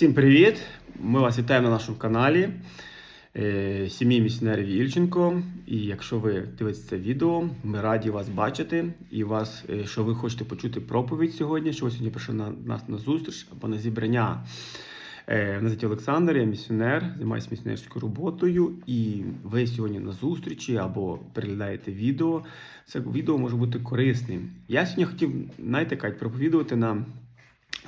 Всім привіт! Ми вас вітаємо на нашому каналі е, сім'ї місіонерів Ільченко. І якщо ви дивитесь це відео, ми раді вас бачити і вас, е, що ви хочете почути проповідь сьогодні, що ви сьогодні прийшли на нас на зустріч або на зібрання. Е, Мене звати Олександр, я місіонер, займаюся місіонерською роботою, і ви сьогодні на зустрічі або переглядаєте відео. Це відео може бути корисним. Я сьогодні хотів, знаєте, Кать, проповідувати на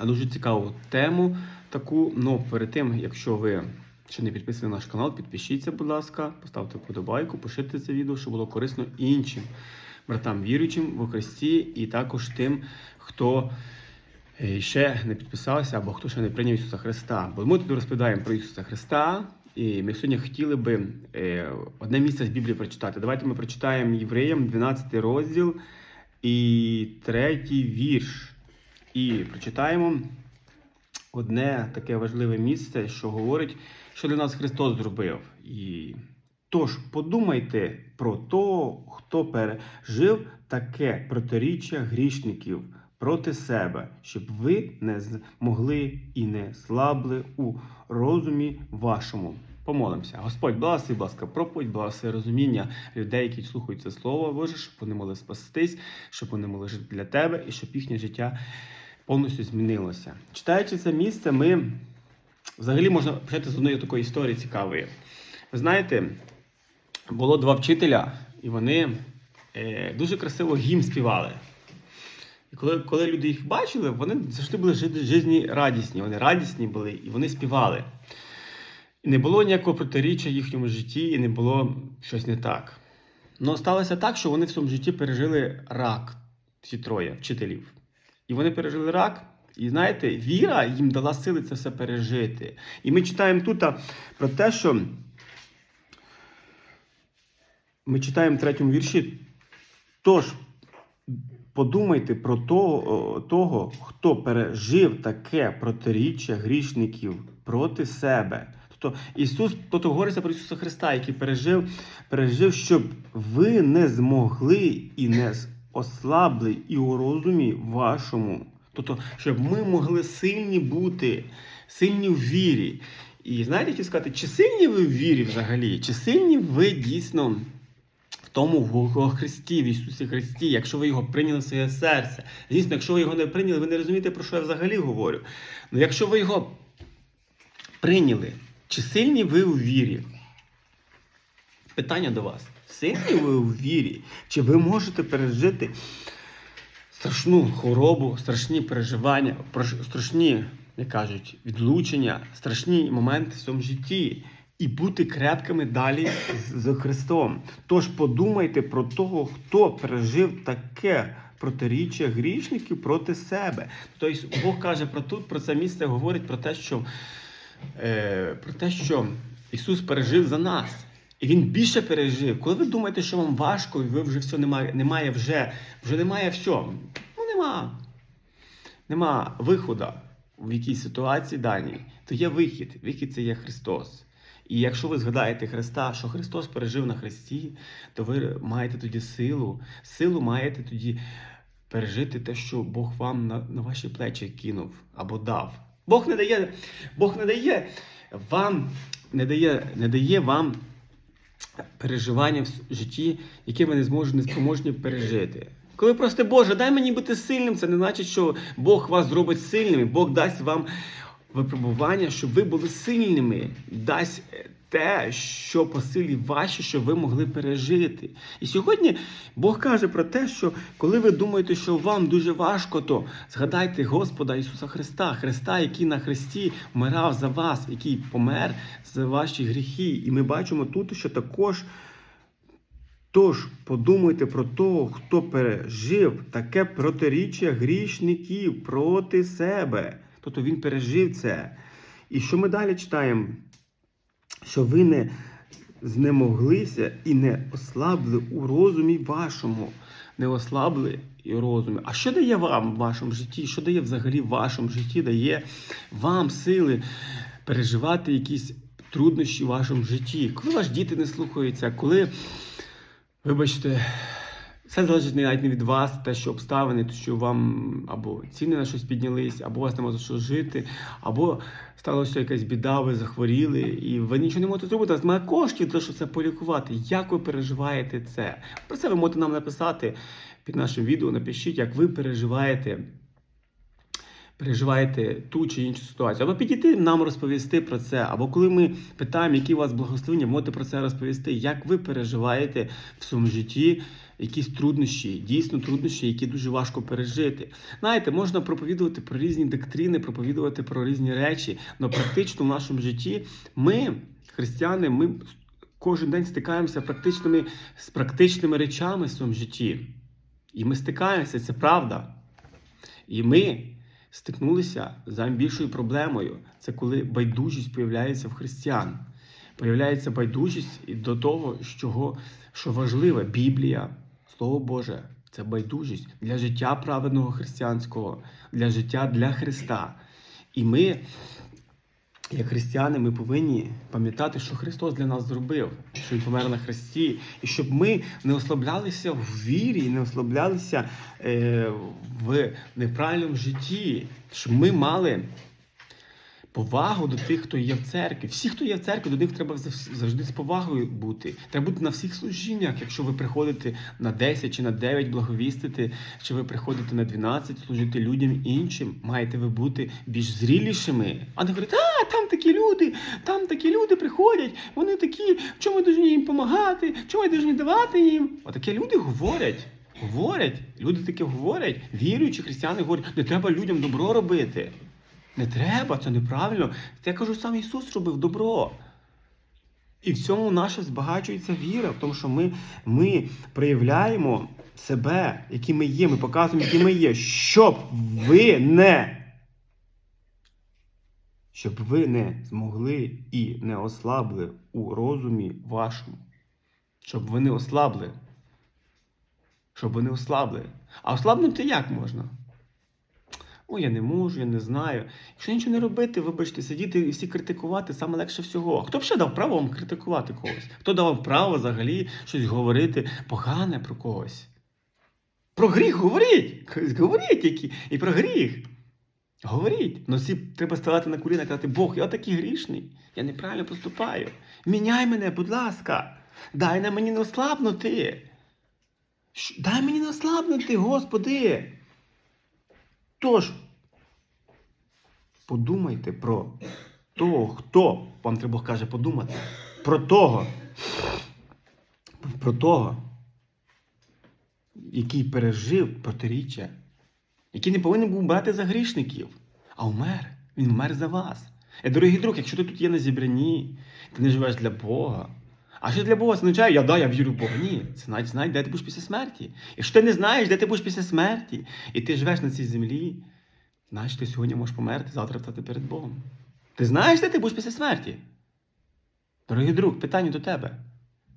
дуже цікаву тему таку. Ну, перед тим, якщо ви ще не підписані на наш канал, підпишіться, будь ласка, поставте вподобайку, поширте це відео, щоб було корисно іншим братам віруючим в Христі, і також тим, хто е, ще не підписався або хто ще не прийняв Ісуса Христа. Бо ми тут розповідаємо про Ісуса Христа. І ми сьогодні хотіли би е, одне місце з Біблії прочитати. Давайте ми прочитаємо Євреям 12 розділ і третій вірш. І прочитаємо одне таке важливе місце, що говорить, що для нас Христос зробив. І тож подумайте про того, хто пережив таке протиріччя грішників проти себе, щоб ви не змогли і не слабли у розумі вашому. Помолимося. Господь, благослови, будь ласка, проповідь, благослови розуміння людей, які слухають це слово Боже, щоб вони могли спастись, щоб вони могли жити для тебе і щоб їхнє життя повністю змінилося. Читаючи це місце, ми взагалі можна почати з одної такої історії цікавої. Ви знаєте, було два вчителя, і вони е, дуже красиво гімн співали. І коли, коли люди їх бачили, вони завжди були жи- жизні радісні. Вони радісні були і вони співали. І не було ніякого протиріччя в їхньому житті, і не було щось не так. Ну, сталося так, що вони в своєму житті пережили рак, ці троє вчителів. І вони пережили рак. І знаєте, віра їм дала сили це все пережити. І ми читаємо тут про те, що ми читаємо в третьому вірші. Тож подумайте про того, того, хто пережив таке протиріччя грішників проти себе. Тобто Ісус, тобто говориться про Ісуса Христа, який пережив, пережив, щоб ви не змогли і не ослабли і у розумі вашому. Тобто, щоб ми могли сильні бути, сильні в вірі. І знаєте, хотів сказати, чи сильні ви в вірі взагалі? Чи сильні ви дійсно в тому в Христі, в Ісусі Христі, якщо ви його прийняли в своє серце? Звісно, якщо ви його не прийняли, ви не розумієте, про що я взагалі говорю. Ну якщо ви його прийняли, чи сильні ви у вірі? Питання до вас. Сильні ви у вірі? Чи ви можете пережити страшну хворобу, страшні переживання, страшні, як кажуть, відлучення, страшні моменти в своєму житті і бути крепкими далі з, Христом. Тож подумайте про того, хто пережив таке протиріччя грішників проти себе. Тобто Бог каже про тут, про це місце говорить про те, що, е, про те, що Ісус пережив за нас. І він більше пережив. Коли ви думаєте, що вам важко, і ви вже все немає, немає вже, вже немає всього. Ну нема. Нема виходу в якійсь ситуації даній, то є вихід. Вихід це є Христос. І якщо ви згадаєте Христа, що Христос пережив на Христі, то ви маєте тоді силу. Силу маєте тоді пережити те, що Бог вам на, на ваші плечі кинув або дав. Бог не дає, Бог не дає вам, не дає, не дає вам переживання в житті, які ми не зможете не спроможні пережити. Коли просите, Боже, дай мені бути сильним, це не значить, що Бог вас зробить сильними. Бог дасть вам випробування, щоб ви були сильними, дасть е, те, що по силі ваші, щоб ви могли пережити. І сьогодні Бог каже про те, що коли ви думаєте, що вам дуже важко, то згадайте Господа Ісуса Христа, Христа, який на Христі вмирав за вас, який помер за ваші гріхи. І ми бачимо тут, що також. Тож подумайте про того, хто пережив таке протиріччя грішників проти себе. Тобто він пережив це. І що ми далі читаємо? Що ви не знемоглися і не ослабли у розумі вашому. Не ослабли і розумі. А що дає вам в вашому житті? Що дає взагалі в вашому житті? Дає вам сили переживати якісь труднощі в вашому житті? Коли ваші діти не слухаються, коли, вибачте, Все залежить навіть не від вас, те, що обставини, те, що вам або ціни на щось піднялись, або у вас нема за що жити, або сталося якась біда, ви захворіли, і ви нічого не можете зробити. У вас немає коштів, для що це полікувати. Як ви переживаєте це? Про це ви можете нам написати під нашим відео. Напишіть, як ви переживаєте. Переживаєте ту чи іншу ситуацію, або підійти нам розповісти про це, або коли ми питаємо, які у вас благословення, можете про це розповісти, як ви переживаєте в своєму житті якісь труднощі, дійсно труднощі, які дуже важко пережити. Знаєте, можна проповідувати про різні доктрини, проповідувати про різні речі, але практично в нашому житті ми, християни, ми кожен день стикаємося практичними, з практичними речами в своєму житті. І ми стикаємося, це правда. І ми стикнулися з найбільшою проблемою. Це коли байдужість появляється в християн. Появляється байдужість до того, що, що важливе, Біблія, Слово Боже, це байдужість для життя праведного християнського, для життя для Христа. І ми, як християни, ми повинні пам'ятати, що Христос для нас зробив, що Він помер на Христі, і щоб ми не ослаблялися в вірі, не ослаблялися е, в неправильному житті, щоб ми мали повагу до тих, хто є в церкві. Всі, хто є в церкві, до них треба зав- завжди з повагою бути. Треба бути на всіх служіннях. Якщо ви приходите на 10 чи на 9 благовістити, чи ви приходите на 12 служити людям іншим, маєте ви бути більш зрілішими. А не говорити, а там такі люди, там такі люди приходять, вони такі, чому ми повинні їм допомагати, чому ми повинні давати їм? Отакі люди говорять. Говорять, люди таке говорять, віруючі християни говорять, не треба людям добро робити. Не треба, це неправильно. Це я кажу, сам Ісус робив добро. І в цьому наша збагачується віра, в тому, що ми, ми проявляємо себе, які ми є, ми показуємо, які ми є, щоб ви не. Щоб ви не змогли і не ослабли у розумі вашому. Щоб ви не ослабли. Щоб ви не ослабли. А ослабнути як можна? Ой, я не можу, я не знаю. Якщо нічого не робити, вибачте, сидіти і всі критикувати саме легше всього. А Хто б ще дав право вам критикувати когось? Хто дав право взагалі щось говорити погане про когось? Про гріх говоріть! Говоріть які. і про гріх. Говоріть. Ну всі треба ставати на коліна і казати, Бог, я такий грішний, я неправильно поступаю. Міняй мене, будь ласка, дай на мені не ослабнути. Дай мені не ослабнути, Господи. Тож, подумайте про того, хто, вам треба Бог каже подумати, про того, про того, який пережив протиріччя, який не повинен був брати за грішників, а умер. Він вмер за вас. І, дорогий друг, якщо ти тут є на зібранні, ти не живеш для Бога. А що для Бога означає, я да, я вірю в Бога. Ні, це навіть знай, де ти будеш після смерті. Якщо ти не знаєш, де ти будеш після смерті, і ти живеш на цій землі, значить ти сьогодні можеш померти, завтра стати перед Богом. Ти знаєш, де ти будеш після смерті? Дорогий друг, питання до тебе.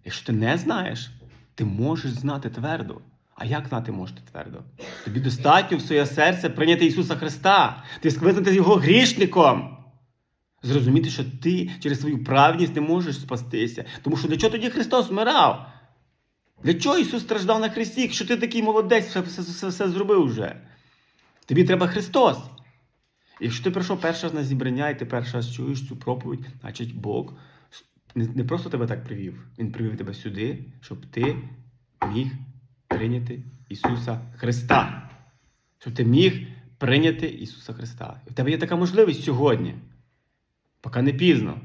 Якщо ти не знаєш, ти можеш знати твердо. А як знати можете твердо? Тобі достатньо в своє серце прийняти Ісуса Христа, ти визнати його грішником. Зрозуміти, що ти через свою праведність не можеш спастися. Тому що для чого тоді Христос вмирав? Для чого Ісус страждав на хресті, якщо ти такий молодець, все, все, все, все зробив вже? Тобі треба Христос. Якщо ти прийшов перший раз на зібрання і ти перший раз чуєш цю проповідь, значить Бог не просто тебе так привів, Він привів тебе сюди, щоб ти міг прийняти Ісуса Христа. Щоб ти міг прийняти Ісуса Христа. І в тебе є така можливість сьогодні. Поки не пізно.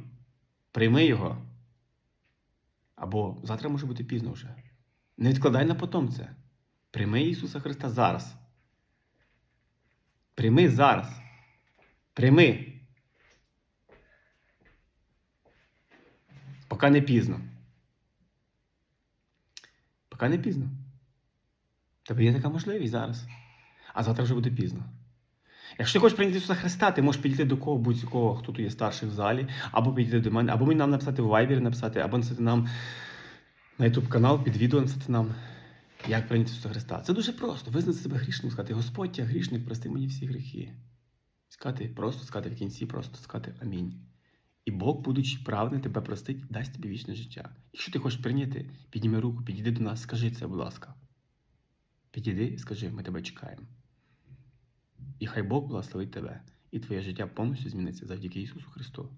Прийми Його. Або завтра може бути пізно вже. Не відкладай на потом це. Прийми Ісуса Христа зараз. Прийми зараз. Прийми. Поки не пізно. Поки не пізно. Тебе є така можливість зараз. А завтра вже буде пізно. Якщо ти хочеш прийняти Ісуса Христа, ти можеш підійти до кого будь-кого, хто тут є старший в залі, або підійти до мене, або мені нам написати в Viber, написати, або написати нам на YouTube канал, під відео написати нам, як прийняти Ісуса Христа. Це дуже просто. Визнати себе грішним, сказати, Господь, я грішник, прости мені всі гріхи. Сказати, просто сказати в кінці, просто сказати Амінь. І Бог, будучи праведним, тебе простить, дасть тобі вічне життя. Якщо ти хочеш прийняти, підніми руку, підійди до нас, скажи це, будь ласка. Підійди і скажи, ми тебе чекаємо. І хай Бог благословить тебе, і твоє життя повністю зміниться завдяки Ісусу Христу.